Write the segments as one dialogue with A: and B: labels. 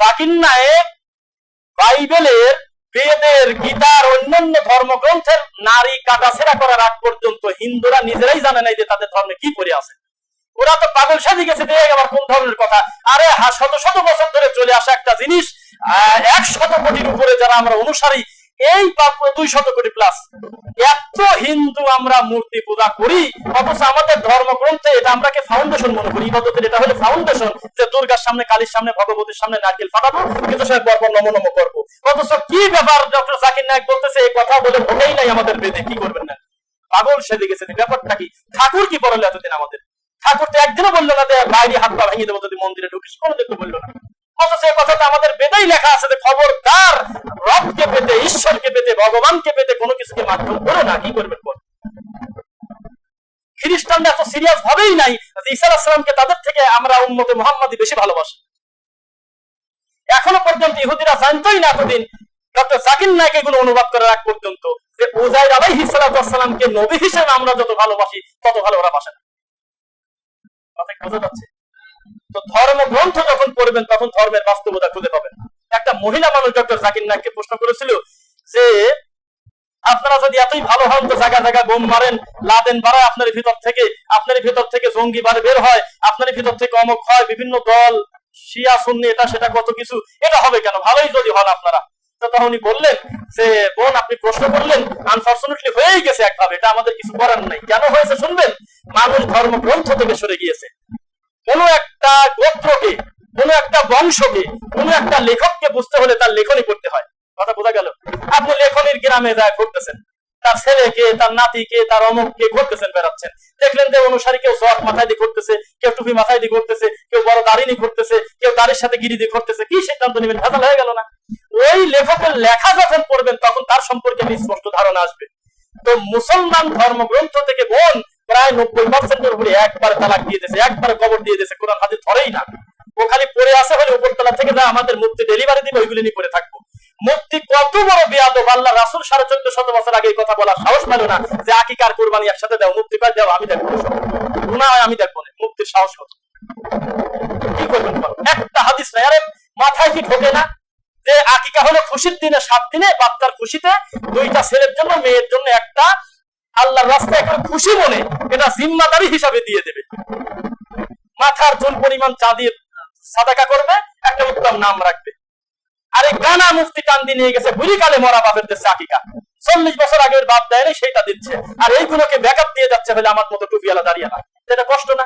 A: জাকির নায়েক বাইবেলের বেদের গীতার অন্যান্য ধর্মগ্রন্থের নারী কাটাছেড়া করার আগ পর্যন্ত হিন্দুরা নিজেরাই জানে নাই যে তাদের ধর্মে কি পড়ে আছে। ওরা তো পাগল সাজি গেছে, দিয়ে আবার কোন ধরনের কথা? আরে শত শত বছর ধরে চলে আসা একটা জিনিস এক শত কোটির উপরে যারা আমরা অনুসারী এই দুই শত কোটি প্লাস এত হিন্দু আমরা মূর্তি পূজা করি, অথচ আমাদের ধর্মগ্রন্থে এটা আমরা ফাউন্ডেশন মনে করি। ইবাদতের এটা হলো ফাউন্ডেশন যে দুর্গার সামনে, কালীর সামনে, ভগবতীর সামনে নারকেল ফাটাবো, কিন্তু সে পরপর নম নম করব। অথচ কি ব্যাপার ডক্টর জাকির নায়ক বলতেছে, এই কথা বলে ভোটেই নাই আমাদের বেদে, কি করবেন না? পাগল সেদিকে গেছে ব্যাপারটা কি? ঠাকুর কি পড়ালো এতদিন আমাদের? ঠাকুর তো একদিনও বলল না যে বাইরে হাত পা ভেঙে দেবো, যদি মন্দিরে ঢুকিস কোনো তো বলল না। অথচ এই কথাটা আমাদের বেদেই লেখা আছে যে খবরদার রবকে পেতে ঈশ্বরকে পেতে ভগবানকে পেতে কোনো কিছুকে মাধ্যম করো না, কি করবেন বল খ্রিস্টানরা এত সিরিয়াস ভাবেই নাই যে ঈসা আসলামকে তাদের থেকে আমরা উন্মতে মোহাম্মদই বেশি ভালোবাসি। এখনও পর্যন্ত ইহুদিরা জানতোই না এতদিন ডক্টর জাকির নায়ক এগুলো অনুবাদ করার আগ পর্যন্ত যে উজাইর আলাইহিস সালামকে নবী হিসেবে আমরা যত ভালোবাসি, তত ভালো ওরা বাসে না। কথা বোঝা যাচ্ছে? তো ধর্মগ্রন্থ যখন পড়বেন, তখন ধর্মের বাস্তবতা খুঁজে পাবেন একটা মহিলা মানুষ ডক্টর জাকির নায়ককে প্রশ্ন করেছিল যে, আপনারা যদি এতই ভালো হন তো জায়গা জায়গা বোম মারেন, লাদেন বাড়ায় আপনার ভিতর থেকে, আপনার ভিতর থেকে জঙ্গি বারে বের হয়, আপনার ভিতর থেকে অমক হয়, বিভিন্ন দল, শিয়া, সুন্নি, এটা সেটা কত কিছু, এটা হবে কেন? ভালোই যদি হন আপনারা। তো তখন বললেন যে, বোন, আপনি প্রশ্ন করলেন আনফর্চুনেটলি হয়েই গেছে একভাবে, এটা আমাদের কিছু করার নাই। কেন হয়েছে শুনবেন? মানুষ ধর্মগ্রন্থ থেকে সরে গিয়েছে। কোন একটা গোত্রকে, কোন একটা বংশকে, কোন একটা লেখককে বুঝতে হলে তার লেখনী করতে হয়। কথা বোঝা গেল? আপনি লেখনির গ্রামে যা করতেছেন তার ছেলেকে, তার নাতিকে, তার অমুককে করতেছেন বেড়াচ্ছেন। দেখলেন যে অনুসারী কেউ জট মাথায় দিয়ে করতেছে কেউ টুপি মাথায় দিয়ে করতেছে কেউ বড় দাড়ি নিয়ে করতেছে কেউ দাড়ির সাথে গিরি দিয়ে করতেছে কি সিদ্ধান্ত নেবেন? ভেজাল হয়ে গেল না? ওই লেখকের লেখা যখন পড়বেন, তখন তার সম্পর্কে স্পষ্ট ধারণা আসবে। তো মুসলমান ধর্মগ্রন্থ থেকে বোন প্রায় নব্বই পার্সেন্টের উপরে একবার তালাক দিয়ে দিয়েছে, একবার কবর দিয়ে দিয়েছে কোরআন হাদিস ধরেই না। ও খালি পড়ে আসে হলে উপরতলা থেকে যা আমাদের মুক্তি ডেলিভারি দিবে, ওইগুলি নিয়ে পড়ে থাকব। মুক্তি কত বড় বেয়াদব আল্লাহ রাসুল সাড়ে চোদ্দ শত বছর আগে কথা বলার সাহস পেল না যে আকিকার কোরবানি একসাথে দাও, মুক্তি পাই দাও, আমি দেখব। হয় আমি দেখব না, মুক্তির সাহস কত? কি করবেন একটা হাদিস নাই, আরে মাথায় কি ঢোকে না? যে আকিকা হলো খুশির দিনে সাত দিনে বাচ্চার খুশিতে দুইটা ছেলের জন্য, মেয়ের জন্য একটা আল্লাহর রাস্তায় একটা খুশি মনে এটা জিম্মাদারি হিসাবে দিয়ে দেবে। মাথার চুল পরিমাণ চা দিয়ে সাদাকা করবে, একটা উত্তম নাম রাখবে। আরে গানা মুফতি কান্দি নিয়ে গেছে, বুড়ি কালে মরা বাপের দেশে আকিকা। চল্লিশ বছর আগের বাপ দেয় নাই সেইটা দিচ্ছে। আর এইগুলোকে ব্যাকআপ দিয়ে যাচ্ছে বলে আমার মতো টুপিওয়ালা দাঁড়িয়ে না এটা কষ্ট না।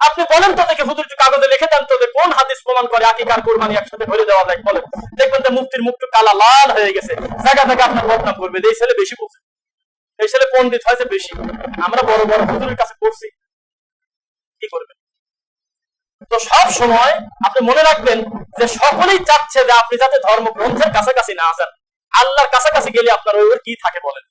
A: আপনি বলেন তো দেখে হুজুর কাগজে লিখে দেন তো কোন হাদিস প্রমাণ করে আকিকার কোরবানি একসাথে ভরে দেওয়া যায় বলেন। দেখবেন যে মুফতির মুখটা কালা লাল হয়ে গেছে। জায়গা জায়গা আপনার বদনাম করবে এই ছেলে বেশি বুঝে এই ছেলে পণ্ডিত হয়েছে বেশি? আমরা বড় বড় হুজুরের কাছে পড়ছি। কি করবেন তো সব সময় আপনি মনে রাখবেন যে সকলেই চাচ্ছে যে আপনি যাতে ধর্মগ্রন্থের কাছাকাছি না আসেন আল্লাহর কাছাকাছি গেলে আপনার ওই কি থাকে বলেন?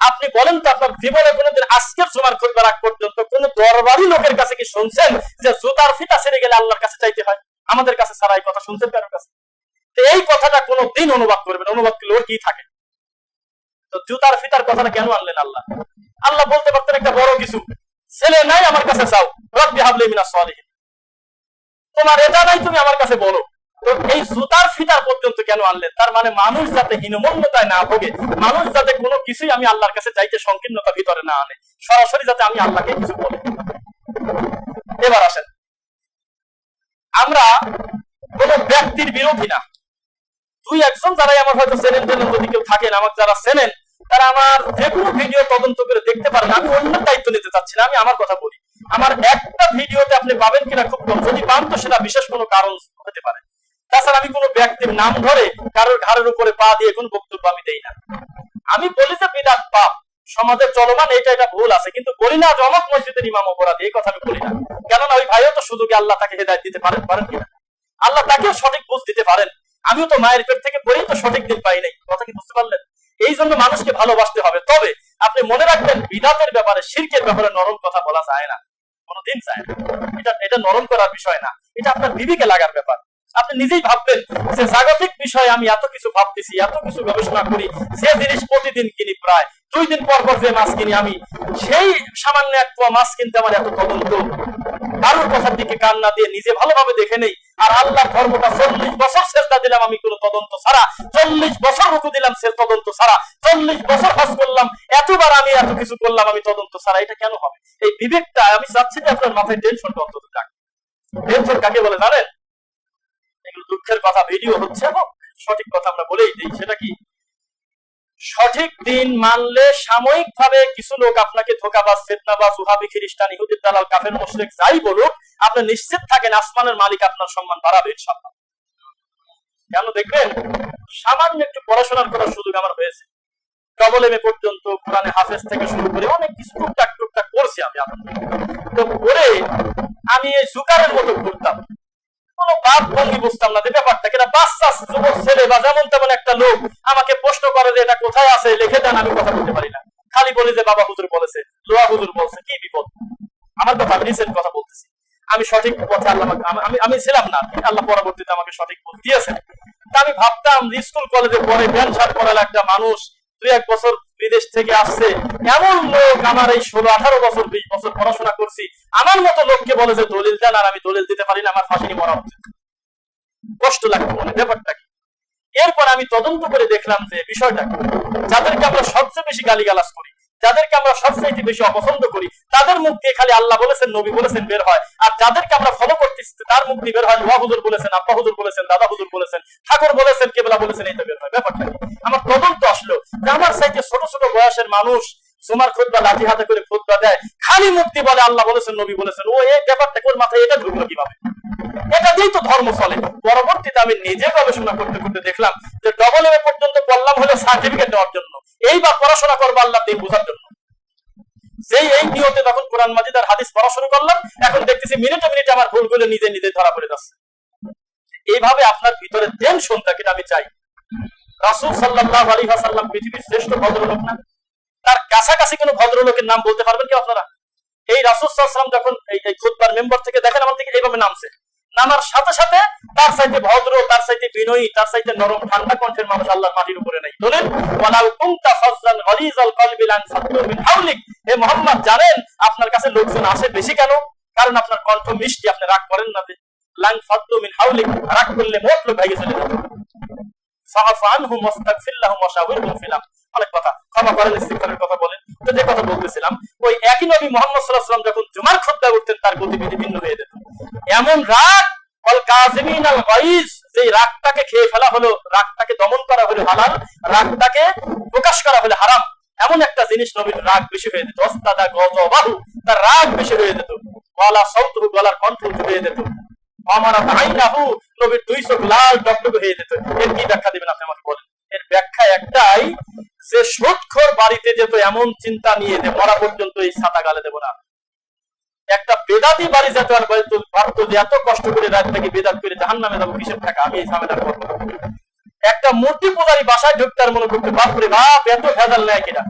A: আপনি বলেন তো আপনার জীবনে কোনোদিন আজকের জমার খুঁজবার আগ পর্যন্ত কোন দরবারি লোকের কাছে কি শুনছেন যে জুতার ফিতা ছেড়ে গেলে আল্লাহর কাছে চাইতে হয়? আমাদের কাছে সারা এই কথা শুনছেন কারোর কাছে? এই কথাটা কোনো দিন অনুবাদ করবেন অনুবাদ করলে ওর কি থাকে? তো জুতার ফিতার কথাটা কেন আনলেন আল্লাহ? আল্লাহ বলতে পারতেন একটা বড় কিছু। ছেলে নাই আমার কাছে চাও রব্বি হাবলি মিনা সালিহিন। তোমার এটা নাই, তুমি আমার কাছে বলো। তো এই জুতার ফিতার পর্যন্ত কেন আনলেন? তার মানে মানুষ যাতে হীনমন্যতায় না ভোগে, মানুষ যাতে কোনো কিছুই আমি আল্লাহর কাছে চাইতে সংকীর্ণতা ভিতরে না আনে, সরাসরি যাতে আমি আল্লাহকে কিছু বলি। এবার আসেন। আমরা কোন ব্যক্তির বিরোধী না। দুই একজন যারাই আমার হয়তো চেনেন যদি কেউ থাকেন আমার যারা চেনেন তারা আমার যে কোনো ভিডিও তদন্ত করে দেখতে আমি অন্য দায়িত্ব নিতে চাচ্ছি না, আমি আমার কথা বলি। আমার একটা ভিডিওতে আপনি পাবেন কিনা খুব কম, যদি পান তো সেটা বিশেষ কোনো কারণ হতে পারে। তাছাড়া আমি কোনো ব্যক্তির নাম ধরে কারোর ঘাড়ের উপরে পা দিয়ে কোন বক্তব্য আমি দেই না। আমি বলি যে বিরাট পাপ, সমাজের চলমান এটা এটা ভুল আছে, কিন্তু বলি না জমক মসজিদের ইমাম অপরাধী, এই কথা আমি বলি না। কেননা ওই ভাইও তো শুধু সুযোগে আল্লাহ তাকে হেদায়ত দিতে পারেন পারেন কিনা? আল্লাহ তাকেও সঠিক বুঝ দিতে পারেন। আমিও তো মায়ের পেট থেকে পড়েই তো সঠিক দিন পাই নাই। কথা কি বুঝতে পারলেন? এই জন্য মানুষকে ভালোবাসতে হবে। তবে আপনি মনে রাখবেন বিদাতের ব্যাপারে শিল্পের ব্যাপারে নরম কথা বলা যায় না। কোনোদিন চায় না। এটা এটা নরম করার বিষয় না। এটা আপনার বিবিকে লাগার ব্যাপার। আপনি নিজেই ভাববেন যে জাগতিক বিষয়ে আমি এত কিছু ভাবতেছি, এত কিছু গবেষণা করি, যে জিনিস প্রতিদিন কিনি প্রায়, দুই দিন পর পর যে মাছ কিনি আমি, সেই সামান্য এক পোয়া মাছ কিনতে আমার এত তদন্ত। কারোর কথার দিকে কান না দিয়ে নিজে ভালোভাবে দেখে নেই। আর আল্লাহ ধর্মটা চল্লিশ বছর চেষ্টা দিলাম আমি কোনো তদন্ত ছাড়া, চল্লিশ বছর রুকু দিলাম সে তদন্ত ছাড়া, চল্লিশ বছর হজ করলাম, এতবার আমি এত কিছু করলাম আমি তদন্ত ছাড়া, এটা কেন হবে? এই বিবেকটা, আমি চাচ্ছি যে আপনার মাথায় টেনশনটা অন্তত যাক টেনশন কাকে বলে জানেন? এগুলো দুঃখের কথা ভিডিও হচ্ছে হোক সঠিক কথা আমরা বলেই দিই, সেটা কি? সঠিক দিন মানলে সাময়িক ভাবে কিছু লোক আপনাকে ধোকাবাজ, ফেতনাবাজ, উহাবি খ্রিস্টান ইহুদির দালাল, কাফের, মুশরিক যাই বলুক, আপনি নিশ্চিত থাকেন আসমানের মালিক আপনার সম্মান বাড়াবে, ইনশাআল্লাহ। কেন দেখবেন? সামান্য একটু পড়াশোনার করার সুযোগ আমার হয়েছে। ডবল এম এ পর্যন্ত কোরআনে হাফেজ থেকে শুরু করে অনেক কিছু টুকটাক টুকটাক করছি আমি আপনার তো করে আমি এই জুকারের মতো ঘুরতাম। কোন বাপ বুঝতাম না যে ব্যাপারটা, কিনা বাচ্চা যুবক ছেলে বা যেমন তেমন একটা লোক আমাকে প্রশ্ন করে যে এটা কোথায় আছে, লিখে দেন, আমি কথা বলতে পারি না। খালি বলি যে বাবা হুজুর বলেছে, লোয়া হুজুর বলছে, কি বিপদ? আমার কথা রিসেন্ট কথা বলতেছি। আমি সঠিক পথে আল্লাহ আমি- আমি ছিলাম না আল্লাহ পরবর্তীতে আমাকে সঠিক পথ দিয়েছেন। তা আমি ভাবতাম, স্কুল, কলেজে পরে প্যান্ট, শার্ট পরাল একটা মানুষ দুই এক বছর বিদেশ থেকে আসছে। এমন লোক আমার এই ষোলো, আঠারো বছর, বিশ বছর পড়াশোনা করছি। আমার মতো লোককে বলে যে দলিল দেন আর আমি দলিল দিতে পারি না, আমার ফাঁসি মরা উচিত কষ্ট লাগতো মনে, ব্যাপারটা কি? এরপর আমি তদন্ত করে দেখলাম যে বিষয়টা যাদেরকে আমরা সবচেয়ে বেশি গালিগালাজ করি যাদেরকে আমরা সবচেয়ে বেশি অপছন্দ করি, তাদের মুখ দিয়ে খালি আল্লাহ বলেছেন, নবী বলেছেন, বের হয়। আর যাদেরকে আমরা ফলো করতেছি, তার মুখ দিয়ে বের হয় নোয়া হুজুর বলেছেন, আব্বা হুজুর বলেছেন, দাদা হুজুর বলেছেন, ঠাকুর বলেছেন, কেবলা বলেছেন এই তো বের হয়। ব্যাপারটা আমার তদন্ত আসলো যে আমার সাইতে ছোট ছোট বয়সের মানুষ সুমার খুদ্া লাঠি হাতে করে খুদ্া দেয়, খালি মুক্তি বলে, আল্লাহ বলেছেন, নবী বলেছেন, ও, এই ব্যাপারটা কোন মাথায়, এটা ঢুকলো কীভাবে? এটা দিয়েই তো ধর্ম চলে। পরবর্তীতে আমি নিজে গবেষণা করতে করতে দেখলাম যে ডবল এ পর্যন্ত পড়লাম হলো সার্টিফিকেট নেওয়ার জন্য। এইবার পড়াশোনা করব আল্লাহ দিন বোঝার জন্য। যেই এই নিয়তে তখন কোরআন মাজিদ আর হাদিস পড়া শুরু করলাম, এখন দেখতেছি মিনিটে মিনিটে আমার ভুলগুলো নিজে নিজে ধরা পড়ে যাচ্ছে। এইভাবে আপনার ভিতরে টেনশন থাকে আমি চাই। রাসূল সাল্লাল্লাহু আলাইহি ওয়াসাল্লাম পৃথিবীর শ্রেষ্ঠ ভদ্রলোক না? তার কাছাকাছি কোনো ভদ্রলোকের নাম বলতে পারবেন কি আপনারা? এই রাসূল সাল্লাম যখন এই খুতবার মেম্বার থেকে দেখেন, আমার থেকে এইভাবে নামছে। নামার সাথে সাথে তার সাইতে ভদ্র, তার সাইতে বিনয়ী, তার সাইতে নরম, ঠান্ডা কণ্ঠের মানুষ আল্লাহর মাটির উপরে নাই। বলেন কুনতা গলিজাল কলবি লান ফাদ্দু মিন হে মোহাম্মদ, জানেন আপনার কাছে লোকজন আসে বেশি কেন? কারণ আপনার কণ্ঠ মিষ্টি, আপনি রাগ করেন না লান ফাদ্দু মিন হাওলিক, রাগ করলে মোট লোক ভেঙে চলে ফিল আমর অনেক কথা। ক্ষমা করেন ইস্তিগফারের কথা বলেন। তো যে কথা বলতেছিলাম, ওই একই নবী মুহাম্মদ সাল্লাল্লাহু যখন জুমার খুতবা করতেন তার গতিবিধি ভিন্ন হয়ে যেত। এমন রাগ, অল আল গাইজ রাগটাকে খেয়ে ফেলা হলো, রাগটাকে দমন করা হলো হালাল, রাগটাকে প্রকাশ করা হলো হারাম, এমন একটা জিনিস নবীর রাগ বেশি হয়ে যেত। গজবাহু তার রাগ বেশি হয়ে যেত। গলা সৌতহু গলার কণ্ঠ হয়ে যেত। আমার নবীর দুই চোখ লাল টকটকে হয়ে যেত। এর কি ব্যাখ্যা দিবেন আপনি আমাকে বলেন? এর ব্যাখ্যা একটাই যে সুদখোর বাড়িতে যেত এমন চিন্তা নিয়ে যে মরা পর্যন্ত এই ছাতা গালে না। একটা বেদাতি বাড়ি যেত আর যে এত কষ্ট করে বেদাত করে জাহান নামে যাব, কিসের আমি এই ঝামেলা করব একটা মূর্তি পূজারি বাসায় মনে করতে বাপরে বাপ, এত ভেজাল নেয় কিনা?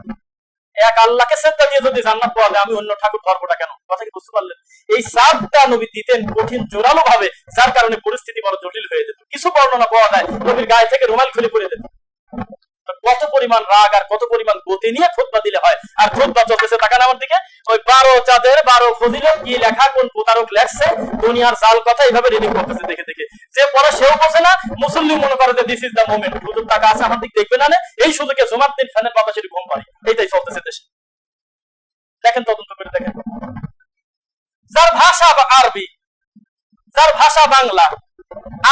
A: এক আল্লাহকে শ্রদ্ধা দিয়ে যদি জান্নাত পাওয়া যায়, আমি অন্য ঠাকুর ধর্মটা কেন? কথা কি বুঝতে পারলেন? এই সাতটা নবী দিতেন কঠিন জোরালো ভাবে যার কারণে পরিস্থিতি বড় জটিল হয়ে যেত। কিছু বর্ণনা পাওয়া যায়, নবীর গায়ে থেকে রুমাল খুলে পড়ে যেত। কত পরিমাণ রাগ আর কত পরিমাণ গতি নিয়ে খোদবা দিলে হয়? আর খোদবা চলতেছে তাকান আমার দিকে। ওই বারো চাঁদের বারো ফজিলত কি লেখা? কোন প্রতারক লেখছে? দুনিয়ার জাল কথা এইভাবে রিডিং করতেছে দেখে দেখে। যে পরে সেও বোঝে না। মুসল্লি মনে করে যে দিস ইজ দ্য মোমেন্ট হুজুর টাকা আছে, আমার দিক দেখবে না এই সুযোগে জমার দিন ফ্যানের বাতাসের ঘুম পারি এইটাই চলতেছে দেশে। দেখেন তদন্ত করে দেখেন। যার ভাষা আরবি, যার ভাষা বাংলা,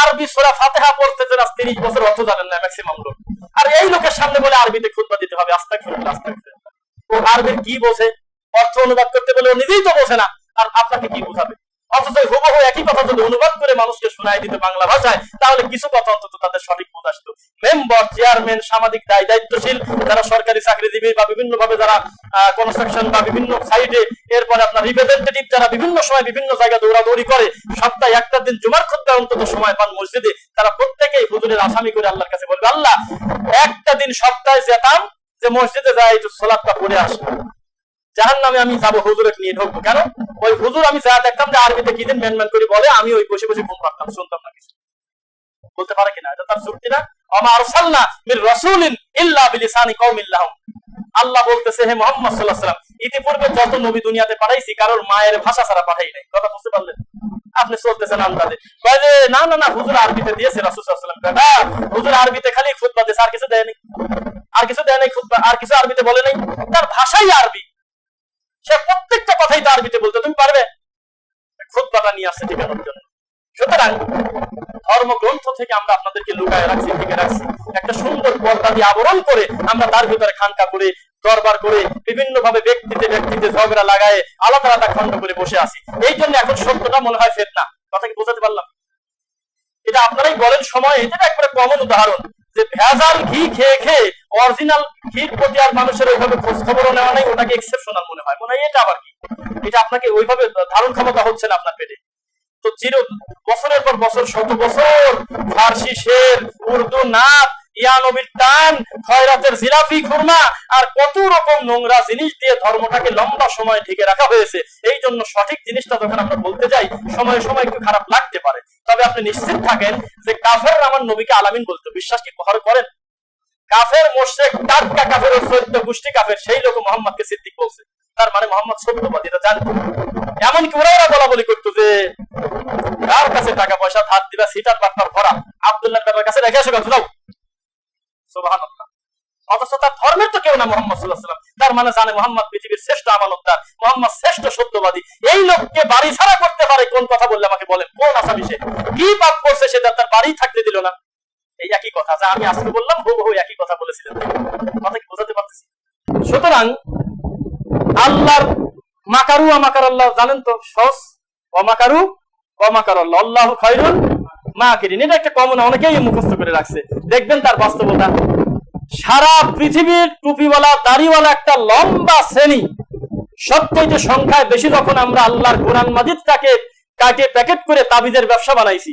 A: আরবি সোরা ফাতেহা পড়তে যে তিরিশ বছর অর্থ জানেন না ম্যাক্সিমাম লোক। আর এই লোকের সামনে বলে আরবিতে খুদবা দিতে হবে আস্তাক ফিরুল্লাহ ফিরুল্লাহ ও আরবির কি বোঝে? অর্থ অনুবাদ করতে বলে ও নিজেই তো বোঝে না, আর আপনাকে কি বোঝাবে? অথচ হুবহু একই কথা যদি অনুবাদ করে মানুষকে শোনায় দিতে বাংলা ভাষায়, তাহলে কিছু কথা অন্তত তাদের সঠিক আসতো। মেম্বার চেয়ারম্যান সামাজিক দায় দায়িত্বশীল, যারা সরকারি চাকরিজীবী বা বিভিন্ন ভাবে যারা কনস্ট্রাকশন বা বিভিন্ন সাইডে এরপরে আপনার রিপ্রেজেন্টেটিভ যারা বিভিন্ন সময় বিভিন্ন জায়গায় দৌড়াদৌড়ি করে, সপ্তাহে একটা দিন জুমার খুদ্া অন্তত সময় পান মসজিদে, তারা প্রত্যেকেই হুজুরের আসামি করে আল্লাহর কাছে বলবে, আল্লাহ, একটা দিন সপ্তাহে যেতাম, যে মসজিদে যাই একটু সোলাদটা পড়ে আসব জাহান নামে আমি যাব, হুজুরকে নিয়ে ঢুকবো। কেন? ওই হুজুর আমি যা দেখতাম যে আরবিতে কি দিন ম্যান ম্যান করে বলে, আমি ওই বসে বসে ঘুম পারতাম শুনতাম না কিছু। বলতে পারে কিনা? এটা তার যুক্তি না? আরসালনা মির রাসূলিন ইল্লা বিলিসানি আল্লাহ বলতেছে, হে সাল্লাল্লাহু আলাইহি ইতিপূর্বে যত নবী দুনিয়াতে পাঠাইছি, কারোর মায়ের ভাষা ছাড়া পাঠাই নাই। কথা বুঝতে পারলেন? আপনি চলতেছেন আন্দাজে। কয় যে, না না না, হুজুর আরবিতে দিয়েছে রাসূল সাল্লাল্লাহু আলাইহি হুজুর আরবিতে খালি খুতবা দিয়েছে, আর কিছু দেয়নি আর কিছু দেয় নাই খুতবা, আর কিছু আরবিতে বলে নাই। তার ভাষাই আরবি। সে প্রত্যেকটা কথাই তো আরবিতে বলতে, তুমি পারবে? খুতবাটা নিয়ে আসছে টিকানোর জন্য সুতরাং ধর্মগ্রন্থ থেকে আমরা আপনাদেরকে লুকায় রাখছি, ঢেকে রাখছি। একটা সুন্দর পর্দা দিয়ে আবরণ করে আমরা তার ভিতরে খানকা করে, দরবার করে বিভিন্ন ভাবে ব্যক্তিতে ব্যক্তিতে ঝগড়া লাগায়, আলাদা আলাদা খণ্ড করে বসে আছি। এই জন্য এখন সত্যটা মনে হয় ফেতনা। কথা কি বোঝাতে পারলাম? এটা আপনারাই বলেন সময়, এটা একবারে কমন উদাহরণ। যে ভেজাল ঘি খেয়ে খেয়ে অরিজিনাল ঘির প্রতি আর মানুষের ওইভাবে খোঁজ খবরও নেওয়া নাই, ওটাকে এক্সেপশনাল মনে হয়। মনে হয় এটা আবার কি? এটা আপনাকে ওইভাবে ধারণ ক্ষমতা হচ্ছে না আপনার পেটে। তো চির বছরের পর বছর, শত বছর, ফার্সি শের, উর্দু নাচ ইয়ানবির টান, খয়রাতের জিলাফি খুরমা, আর কত রকম নোংরা জিনিস দিয়ে ধর্মটাকে লম্বা সময় ঢেকে রাখা হয়েছে, এই জন্য সঠিক জিনিসটা যখন আমরা বলতে যাই, সময় সময় একটু খারাপ লাগতে পারে। তবে আপনি নিশ্চিত থাকেন যে কাফের আমার নবীকে আলামিন বলতো। বিশ্বাস কি কহর করেন? কাফের মোশেক টাটকা কাফের চৈদ্য গোষ্ঠী কাফের, সেই লোক মোহাম্মদকে সিদ্দিক বলছে। তার মানে মোহাম্মদ সত্যবাদী এটা জানতো। এমনকি ওরা ওরা বলা বলি করতো যে, কার কাছে টাকা পয়সা, ধার দিবা, সিটার বাট্টার ভরা? আব্দুল্লাহ কাছে রেখে গাছ যাও সুবহানাল্লাহ। অথচ তার ধর্মের তো কেউ না মোহাম্মদ সাল্লাহ তার মানে জানে মোহাম্মদ পৃথিবীর শ্রেষ্ঠ আমানতদার, মোহাম্মদ শ্রেষ্ঠ সত্যবাদী। এই লোককে বাড়ি ছাড়া করতে পারে কোন কথা বললে আমাকে বলেন? কোন আসামি সে? কি পাপ করছে সেটা তার বাড়ি থাকতে দিল না। এই একই কথা যা আমি আজকে বললাম একই কথা বলেছিলেন। কথা কি বোঝাতে পারতেছি? সুতরাং আল্লাহর মাকারু আমাকার আল্লাহ জানেন তো সস অমাকারু অমাকার আল্লাহ। আল্লাহ খয়রুল মাকিরিন। এটা একটা কমন, অনেকেই মুখস্থ করে রাখছে। দেখবেন তার বাস্তবতা। সারা পৃথিবীর টুপিওয়ালা, দাড়িওয়ালা একটা লম্বা শ্রেণি। সবচেয়ে সংখ্যায় বেশি যখন আমরা আল্লাহর কোরআন মাজিদটাকে কাটে প্যাকেট করে তাবিজের ব্যবসা বানাইছি,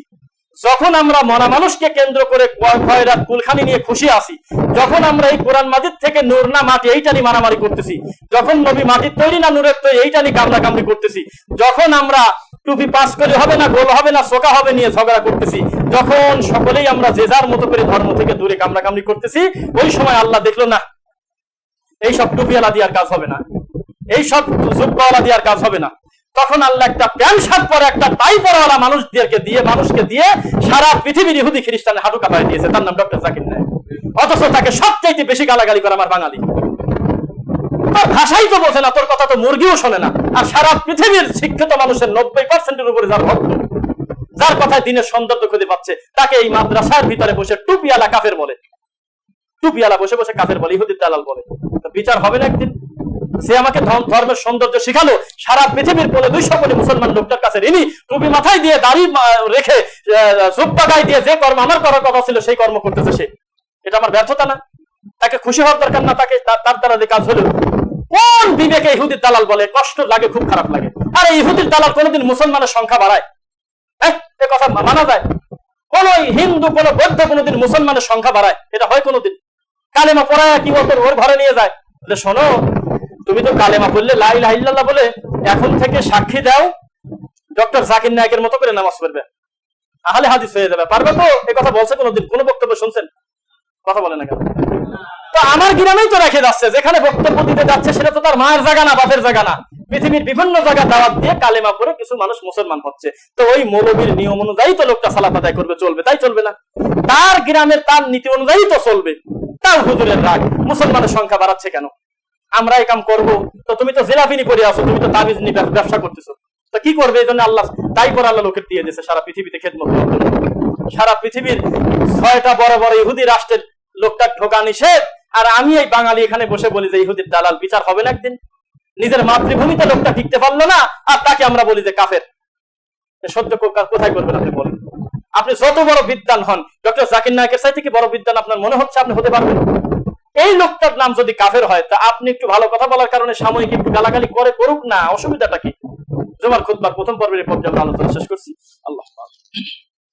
A: যখন আমরা মনা মানুষকে কেন্দ্র করে খয়রাত কুলখানি নিয়ে খুশি আছি, যখন আমরা এই কোরআন মাজিদ থেকে নূর না মাটি এইটা নিয়ে মারামারি করতেছি, যখন নবী মাটির তৈরি না নূরের তৈরি এইটা নিয়ে কামড়া কামড়ি করতেছি, যখন আমরা টুপি পাস করে হবে না, গোল হবে না সোকা হবে নিয়ে ঝগড়া করতেছি। যখন সকলেই আমরা যে যার মতো করে ধর্ম থেকে দূরে কামড়া কামড়ি করতেছি, ওই সময় আল্লাহ দেখল, না, এই সব টুপিওয়ালা দিয়ে আর কাজ হবে না। এই সব জুব্বাওয়ালা আর কাজ হবে না। তখন আল্লাহ একটা প্যান্ট শার্ট পরে, একটা টাই পরাওয়ালা মানুষদেরকে দিয়ে, মানুষকে দিয়ে সারা পৃথিবীর ইহুদি খ্রিস্টানের হাঁটু কাঁপায় দিয়েছে। তার নাম ডক্টর জাকির নায়ক। অথচ তাকে সবচাইতে বেশি গালাগালি করে আমার বাঙালি। তোর ভাষাই তো বোঝে না, তোর কথা তো মুরগিও শোনে না। আর সারা পৃথিবীর শিক্ষিত মানুষের নব্বই পার্সেন্টের উপরে যার ভক্ত, যার কথায় দিনের সৌন্দর্য খুঁজে পাচ্ছে, তাকে এই মাদ্রাসার ভিতরে বসে টুপিয়ালা কাফের বলে। টুপিয়ালা বসে বসে কাফের বলে ইহুদির দালাল বলে। বিচার হবে না একদিন। সে আমাকে ধর্মের সৌন্দর্য শিখালো, সারা পৃথিবীর বলে দুইশো কোটি মুসলমান লোকটার কাছে ঋণী, টুপি মাথায় দিয়ে দাড়ি রেখে জুব্বা গায়ে দিয়ে যে কর্ম আমার করার কথা ছিল, সেই কর্ম করতেছে সে। এটা আমার ব্যর্থতা না। তাকে খুশি হওয়ার দরকার না, তাকে তার দ্বারা যে কাজ হলো কোন বিবেকে ইহুদির দালাল বলে? কষ্ট লাগে, খুব খারাপ লাগে। আর, ইহুদির দালাল কোনোদিন মুসলমানের সংখ্যা বাড়ায়? হ্যাঁ এ কথা মানা যায়। কোন হিন্দু, কোন বৌদ্ধ কোনোদিন মুসলমানের সংখ্যা বাড়ায়। এটা হয় কোনোদিন। কালেমা পড়ায় কি বলতো? ওর ঘরে নিয়ে যায়। বলে, শোনো, তুমি তো কালেমা বললে লাই লাইল্লাহ বলে, এখন থেকে সাক্ষী দাও, ডক্টর জাকির নায়কের মতো করে নামাজ পড়বে। তাহলে হাদিস হয়ে যাবে। পারবে তো? এ কথা বলছে কোনোদিন? কোন বক্তব্য শুনছেন? কথা বলে না কেন? তো আমার গ্রামেই তো রেখে যাচ্ছে, যেখানে বক্তব্য দিতে যাচ্ছে সেটা তো তার মায়ের জায়গা না, বাপের জায়গা না। পৃথিবীর বিভিন্ন জায়গা দাওয়াত দিয়ে কালেমা পড়ে কিছু মানুষ মুসলমান হচ্ছে। তো ওই মৌলবীর নিয়ম অনুযায়ী তো লোকটা সালাত আদায় করবে, চলবে, তাই চলবে না। তার গ্রামের তার নীতি অনুযায়ী তো চলবে। তাও হুজুরের রাগ, মুসলমানের সংখ্যা বাড়াচ্ছে কেন? আমরা এই কাম করব। তো তুমি তো জেলাফিনি করে আসো তুমি তো তাবিজ নিয়ে ব্যবসা করতেছো। তো কি করবে এই জন্য আল্লাহ? তাই করে আল্লাহ লোকের দিয়ে দিয়েছে, সারা পৃথিবীতে খেদমত সারা পৃথিবীর ছয়টা বড় বড় ইহুদি রাষ্ট্রের লোকটা ঢোকা নিষেধ। আর আমি এই বাঙালি এখানে বসে বলি যে ইহুদির দালাল বিচার হবে না একদিন। নিজের মাতৃভূমিতে লোকটা টিকতে পারল না, আর তাকে আমরা বলি যে কাফের। সহ্য কোথায় করবেন আপনি বলেন? আপনি যত বড় বিদ্যান হন, ডক্টর জাকির নায়কের চাইতে কি বড় বিদ্যান আপনার মনে হচ্ছে আপনি হতে পারবেন? এই লোকটার নাম যদি কাফের হয়, তা আপনি একটু ভালো কথা বলার কারণে সাময়িক একটু গালাগালি করে করুক না, অসুবিধাটা কি? জমার খুদবার প্রথম পর্বের পর্যায়ে আলোচনা শেষ করছি। আল্লাহ।